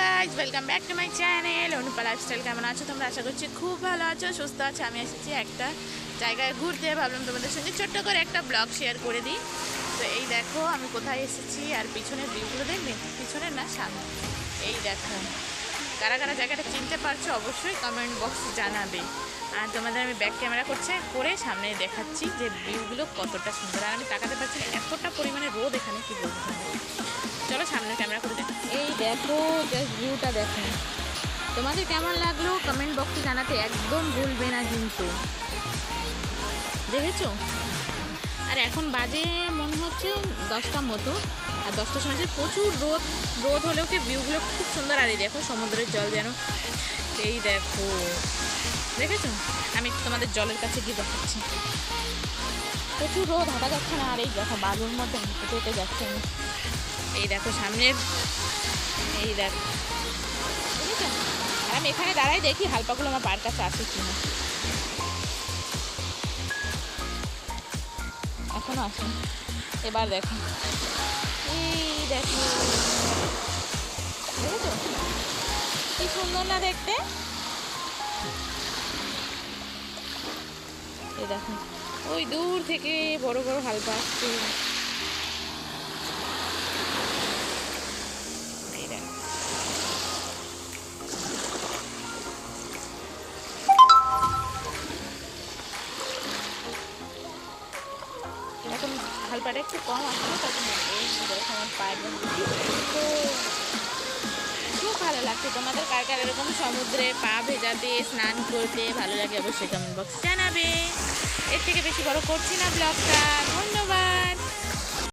Guys welcome back to my channel Anupa lifestyle কেমন আছো? তোমরা আশা করছি খুব ভালো আছো, সুস্থ আছো। আমি এসেছি একটা জায়গায় ঘুরতে। ভাবলাম তোমাদের সঙ্গে ছোট্ট করে একটা ব্লগ শেয়ার করে দিই। তো এই দেখো, আমি কোথায় এসেছি আর পিছনের ভিউগুলো দেখবে পিছনের না সামনে? এই দেখো। কারা কারা জায়গাটা চিনতে পারছ অবশ্যই কমেন্ট বক্সে জানাবে। আর তোমাদের আমি ব্যাক ক্যামেরা করছে, করে সামনে দেখাচ্ছি যে ভিউগুলো কতটা সুন্দর। আর আমি তাকাতে দেখো জাস্ট ভিউটা দেখো। তোমাদের কেমন লাগল? কমেন্ট বক্সে জানাতে একদম ভুলবে না কিন্তু। দেখেছ? আর এখন বাজে মনে হচ্ছে দশটা মতো। আর দশটার সময় প্রচুর রোদ রোদ হলেও কি ভিউগুলো খুব সুন্দর। আর এই দেখো, সমুদ্রের জল যেন। এই দেখো। দেখেছ? আমি তোমাদের জলের কাছে গিয়ে দেখাচ্ছি। প্রচুর রোদ, হাঁটা যাচ্ছে না। আর এই দেখো, বালুর মধ্যে হেঁটে হেঁটে যাচ্ছে। এই দেখো, সামনের এই দেখো। আর আমি এখানে দাঁড়াই দেখি হালপাগুলো আমার পার কাছে আসে কিনা। এখনও আসে এবার দেখো। এই দেখো। কি সুন্দর না দেখতে? এই দেখো। ওই দূর থেকে বড় বড় হালকা আসছে। এখন হালপাটা একটু কম আসলো, তখন আমার পায়ের তো খুব ভালো লাগছে। তোমাদের কার কার এরকম সমুদ্রে পা ভেজাতে, স্নান করতে ভালো লাগে অবশ্যই কমেন্ট বক্স জানাবে। এর থেকে বেশি বড় করছি না ব্লগটা ধন্যবাদ।